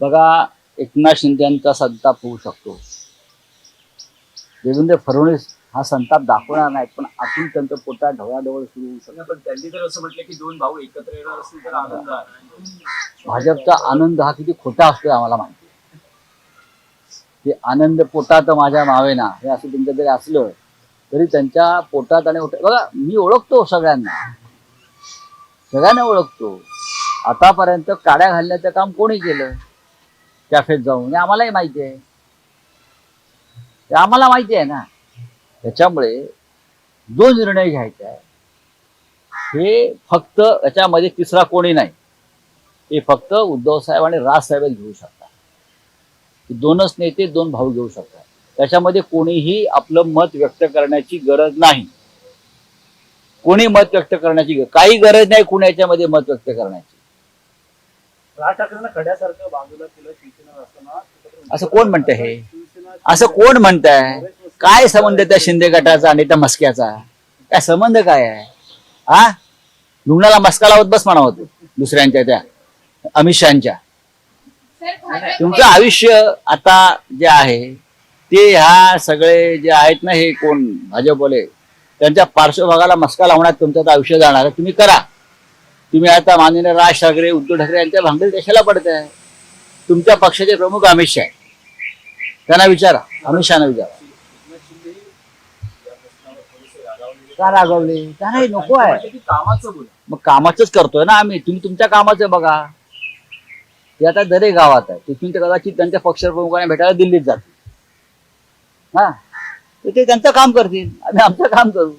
बघा एकनाथ शिंदेचा संताप होऊ शकतो. देवेंद्र फडणवीस हा संताप दाखवणार नाही पण आतून त्यांचं पोटात ढवळाढवळ सुरू होऊ शकतो. पण त्यांनी तर असं म्हटलं की दोन भाऊ एकत्र येणार असतील तर आनंद भाजपचा आनंद हा किती खोटा असतोय आम्हाला माहिती. ते आनंद पोटात माझ्या मावेना हे असं तुमचं जरी असलं तरी त्यांच्या पोटात आणि बघा मी ओळखतो सगळ्यांना. सगळ्यांना ओळखतो. आतापर्यंत काड्या घालण्याचं काम कोणी केलं? कॅफेत जाऊन. हे आम्हालाही माहिती आहे. ते आम्हाला माहिती आहे ना? त्याच्यामुळे जो निर्णय घ्यायचा आहे हे फक्त याच्यामध्ये तिसरा कोणी नाही. हे फक्त उद्धव साहेब आणि राजसाहेब घेऊ शकतात. दोनच नेते दोन भाऊ घेऊ शकतात. त्याच्यामध्ये कोणीही आपलं मत व्यक्त करण्याची गरज नाही. कोणी मत व्यक्त करण्याची काही गरज नाही कुणाच्यामध्ये याच्यामध्ये मत व्यक्त करण्याची. राज ठाकरेंना खड्यासारखं बाजूला केलं शिवसेना असताना असं कोण म्हणतं हे? असं कोण म्हणतंय? काय संबंध त्या शिंदे गटाचा आणि त्या मस्क्याचा? काय संबंध काय आहे? हा? लुगणाला मस्का लावत बस म्हणा होते दुसऱ्यांच्या त्या अमित शहाच्या. तुमचं आयुष्य आता जे आहे ते ह्या सगळे जे आहेत ना हे कोण भाजपवाले त्यांच्या पार्श्वभागाला मस्का लावण्यात तुमचं आयुष्य जाणार आहे. तुम्ही करा. तुम्ही आता माननीय राज ठाकरे उद्धव ठाकरे यांच्या भांगडीत कशाला पडताय. तुमच्या पक्षाचे प्रमुख अमित शहा आहे. त्यांना विचारा अमित शहाना विचारा. का रागवले? नाही नको आहे. मग कामाचंच करतोय ना आम्ही. तुम्ही तुमच्या कामाचं बघा. ते आता दरे गावात आहे. तिथून ते कदाचित त्यांच्या पक्षप्रमुखाने भेटायला दिल्लीत जातील. हा? ते त्यांचं काम करतील. आम्ही आमचं काम करू.